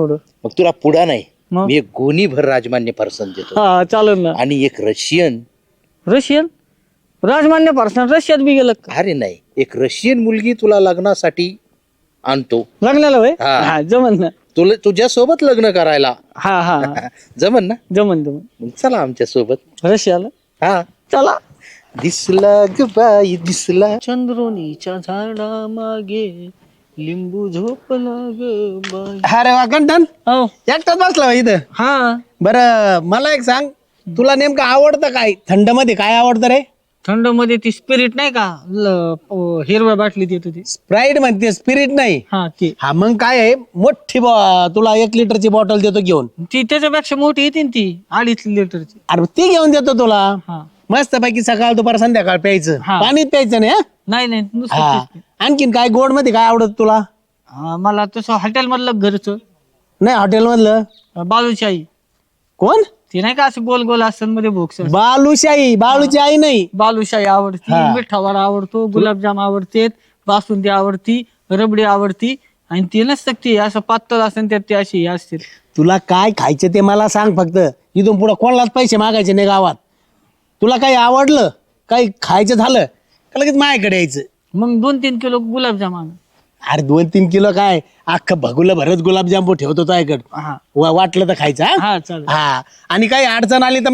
थोडं मग तुला पुढा नाही. मग? मी एक गोणीभर राजमान्य पर्सन देतो. हा चालेल ना. आणि एक रशियन. रशियन? राजमान्य पार्सन? रशियात बी गेलं का? अरे नाही. एक रशियन मुलगी तुला लग्नासाठी आणतो. लग्नाला हा. हा जमन ना. तुला तुझ्या सोबत लग्न करायला. हा हा हा. जमन ना? जमन जमन. मग चला आमच्यासोबत रशियाला? हा. चला. दिसला ग बाई दिसला. चंद्रोनीच्या झाडा मागे लिंबू झोपला ग बाई. अरे वा कंटन हो. एकटाच बसला इथं? हा. बरं मला एक सांग तुला नेमकं आवडतं काय? थंडमध्ये काय आवडतं रे? थंडमध्ये ती स्पिरिट नाही का? ल- हिरव्या बाटलीत येत होती. स्प्राईट म्हणते स्पिरिट नाही. हा ती. हा मग काय आहे? मोठी बॉ- तुला एक लिटरची बॉटल देतो घेऊन. ती त्याच्यापेक्षा मोठी येते ना ती अडीच लिटरची अरे ती घेऊन देतो तुला. हा. मस्त पैकी सकाळ दुपार संध्याकाळ प्यायचं. हा. पाणीच प्यायचं नाही हं? नाही नाही नुसतं हा. तेच. आणखीन काय गोडमध्ये काय आवडत तुला? मला तसं हॉटेल मधलं घरचं. नाही हॉटेल मधलं बालूशाही. कोण? ती नाही का असं गोल गोल असतात मध्ये भोक्स बालुशाही बाळूची आई नाही. बालूशाही आवडती हा. मिठावर आवडतो गुलाबजाम आवडते बासुंदी आवडती रबडी आवडती आणि ती नसतं ती असं पातळ असेल त्यात ती अशी असते तुला काय खायचं ते मला सांग फक्त. इथून पुढे कोणालाच पैसे मागायचे नाही गावात. तुला काही आवडलं? काही खायचं झालं? का लगेच माझ्याकडे यायचं? मग दोन तीन किलो गुलाबजाम आण अरे दोन तीन किलो काय? अख्खं भगुलं भरत गुलाबजाम ठेवतो तुझ्याकडे हा. वा- वाटलं तर खायचं हा? हा चालेल. हा. आणि काही अडचण आली तर